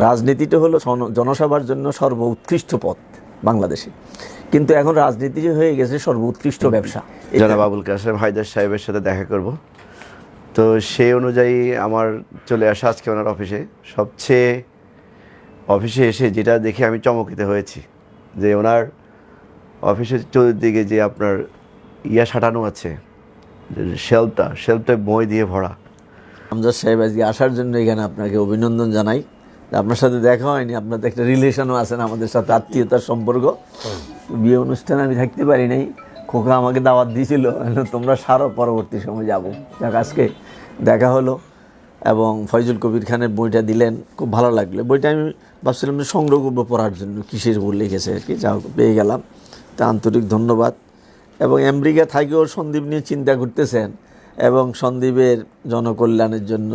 রাজনীতিটা হলো জন- জনসভার জন্য সর্ব উৎকৃষ্ট পথ বাংলাদেশে। কিন্তু এখন রাজনীতি যে হয়ে গেছে সর্ব উৎকৃষ্ট ব্যবসা জনাব আবুল কাসেম হায়দার সাহেবের সাথে দেখা করব। তো সেই অনুযায়ী আমার চলে আসা আজকে ওনার অফিসে। সবচেয়ে অফিসে এসে যেটা দেখে আমি চমকিত হয়েছি যে ওনার অফিসের চতুর্দিকে যে আপনার ইয়া সাটানো আছে শেলফটা শেলফটা বই দিয়ে ভরা। আমজাদ সাহেব আজকে আসার জন্য এখানে আপনাকে অভিনন্দন জানাই। আপনার সাথে দেখা হয়নি, আপনাদের একটা রিলেশনও আছেন আমাদের সাথে আত্মীয়তার সম্পর্ক। বিয়ে অনুষ্ঠানে আমি থাকতে পারি নাই, খোকা আমাকে দাওয়াত দিয়েছিল তোমরা সারো, পরবর্তী সময় যাব। যাক, আজকে দেখা হলো এবং ফয়জুল কবির খানের বইটা দিলেন, খুব ভালো লাগল। বইটা আমি ভাবছিলাম যে সংগ্রহ করব পড়ার জন্য, কিসের বই লিখেছে আর কি যা পেয়ে গেলাম। তা আন্তরিক ধন্যবাদ। এবং আমেরিকা থাকেও সন্দীপ নিয়ে চিন্তা করতেছেন এবং সন্দীপের জনকল্যাণের জন্য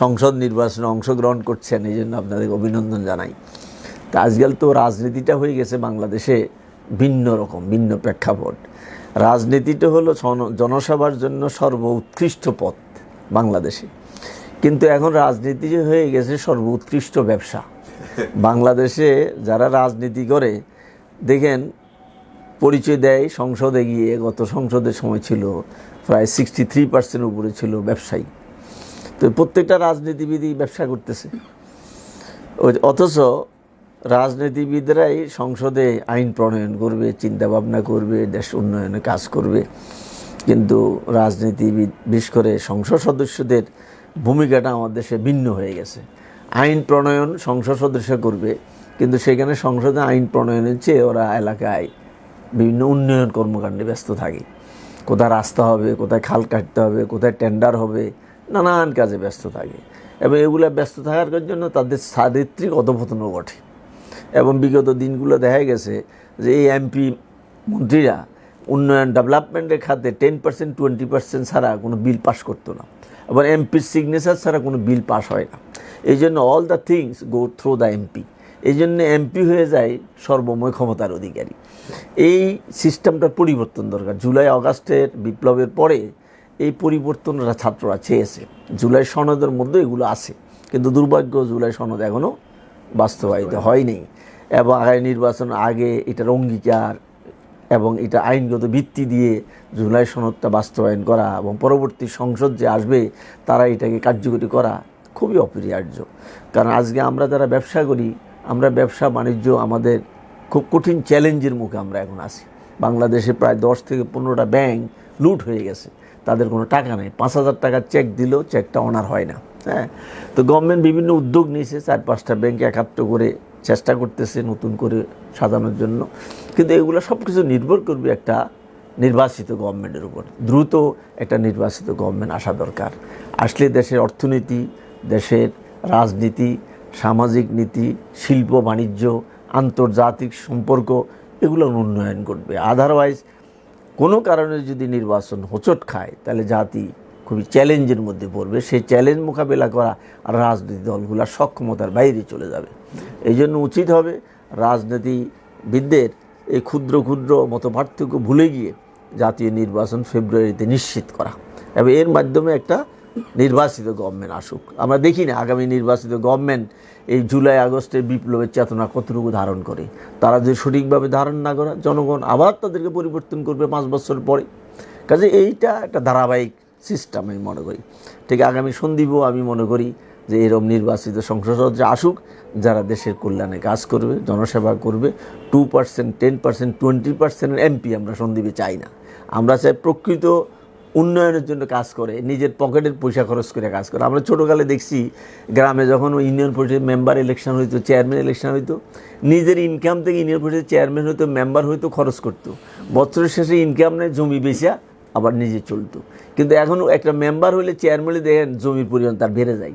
সংসদ নির্বাচনে অংশগ্রহণ করছেন, এই জন্য আপনাদের অভিনন্দন জানাই। তা আজকাল তো রাজনীতিটা হয়ে গেছে বাংলাদেশে ভিন্ন রকম, ভিন্ন প্রেক্ষাপট। রাজনীতিটা হলো জনসভার জন্য সর্ব উৎকৃষ্ট পথ বাংলাদেশে। কিন্তু এখন রাজনীতি হয়ে গেছে সর্ব উৎকৃষ্ট ব্যবসা। বাংলাদেশে যারা রাজনীতি করে, দেখেন, পরিচয় দেয়, সংসদে গিয়ে, গত সংসদের সময় ছিল প্রায় সিক্সটি থ্রি পার্সেন্ট উপরে ছিল ব্যবসায়ী। তো প্রত্যেকটা রাজনীতিবিদই ব্যবসা করতেছে। অথচ রাজনীতিবিদরাই সংসদে আইন প্রণয়ন করবে চিন্তা ভাবনা করবে, দেশ উন্নয়নে কাজ করবে। কিন্তু রাজনীতিবিদ, বিশেষ করে সংসদ সদস্যদের ভূমিকাটা আমাদের দেশে ভিন্ন হয়ে গেছে। আইন প্রণয়ন সংসদ সদস্য করবে, কিন্তু সেখানে সংসদে আইন প্রণয়নের চেয়ে ওরা এলাকায় বিভিন্ন উন্নয়ন কর্মকাণ্ডে ব্যস্ত থাকে। কোথায় রাস্তা হবে, কোথায় খাল কাটতে হবে, কোথায় টেন্ডার হবে, নানান কাজে ব্যস্ত থাকে। এবং এগুলো ব্যস্ত থাকার জন্য তাদের চারিত্রিক অধপতনও ঘটে। এবং বিগত দিনগুলো দেখা গেছে যে এই এমপি মন্ত্রীরা উন্নয়ন ডেভেলপমেন্টের খাতে টেন পার্সেন্ট টোয়েন্টি পার্সেন্ট ছাড়া কোনো বিল পাস করতো না। আবার এমপির সিগনেচার ছাড়া কোনো বিল পাস হয় না। এই জন্য all the things go through the MP এই জন্য এমপি হয়ে যায় সর্বময় ক্ষমতার অধিকারী। এই সিস্টেমটার পরিবর্তন দরকার। জুলাই অগাস্টের বিপ্লবের পরে এই পরিবর্তনরা ছাত্ররা চেয়েছে। জুলাই সনদের মধ্যে এগুলো আছে। কিন্তু দুর্ভাগ্য, জুলাই সনদ এখনও বাস্তবায়িত হয়নি এবং আগামী নির্বাচন আগে এটার অঙ্গীকার এবং এটা আইনগত ভিত্তি দিয়ে জুলাই সনদটা বাস্তবায়ন করা এবং পরবর্তী সংসদ যে আসবে, তারা এটাকে কার্যকরী করা খুবই অপরিহার্য। কারণ আজকে আমরা যারা ব্যবসা করি আমরা ব্যবসা, বাণিজ্য আমাদের খুব কঠিন চ্যালেঞ্জের মুখে আমরা এখন আছি। বাংলাদেশে প্রায় দশ থেকে পনেরোটা ব্যাংক লুট হয়ে গেছে। তাদের কোনো টাকা নেই। পাঁচ হাজার টাকার চেক দিলেও চেকটা অনার হয় না। হ্যাঁ? তো গভর্নমেন্ট বিভিন্ন উদ্যোগ নিয়েছে। চার পাঁচটা ব্যাংক একাত্ম করে চেষ্টা করতেছে নতুন করে সাজানোর জন্য। কিন্তু এগুলো সব কিছু নির্ভর করবে একটা নির্বাচিত গভর্নমেন্টের উপর। দ্রুত একটা নির্বাচিত গভর্নমেন্ট আসা দরকার। আসলে দেশের অর্থনীতি, দেশের রাজনীতি সামাজিক নীতি, শিল্প, বাণিজ্য, আন্তর্জাতিক সম্পর্ক এগুলোর উন্নয়ন ঘটবে। আদারওয়াইজ কোনো কারণে যদি নির্বাচন হোঁচট খায়, তাহলে জাতি খুবই চ্যালেঞ্জের মধ্যে পড়বে। সেই চ্যালেঞ্জ মোকাবেলা করা আর রাজনৈতিক দলগুলোর সক্ষমতার বাইরে চলে যাবে। এই জন্য উচিত হবে রাজনীতিবিদদের এই ক্ষুদ্র ক্ষুদ্র মত পার্থক্য ভুলে গিয়ে জাতীয় নির্বাচন ফেব্রুয়ারিতে নিশ্চিত করা। এবং এর মাধ্যমে একটা নির্বাচিত গভর্নমেন্ট আসুক। আমরা দেখি না আগামী নির্বাচিত গভর্নমেন্ট এই জুলাই, আগস্টের বিপ্লবের চেতনা কতটুকু ধারণ করে। তারা যদি সঠিকভাবে ধারণ না করা, জনগণ আবার তাদেরকে পরিবর্তন করবে পাঁচ বছর পরে। কাজে এইটা একটা ধারাবাহিক সিস্টেম আমি মনে করি। ঠিক আগামী সন্দীপও আমি মনে করি যে এরম নির্বাচিত সংসদ সদস্য আসুক, যারা দেশের কল্যাণে কাজ করবে, জনসেবা করবে two percent ten percent twenty percent MP আমরা সন্দীপে চাই না। আমরা চাই প্রকৃত উন্নয়নের জন্য কাজ করে, নিজের পকেটের পয়সা খরচ করে কাজ করে। আমরা ছোটোকালে দেখছি, গ্রামে যখন ইউনিয়ন পরিষদের মেম্বার ইলেকশন হইতো চেয়ারম্যান ইলেকশন হইতো, নিজের ইনকাম থেকে ইউনিয়ন পরিষদের চেয়ারম্যান হইতো মেম্বার হইতো, খরচ করতো। বছরের শেষে ইনকাম নেয়, জমি বেচা, আবার নিজে চলতো। কিন্তু এখন একটা মেম্বার হলে চেয়ারম্যানে দেখেন, জমির পরিমাণ তার বেড়ে যায়।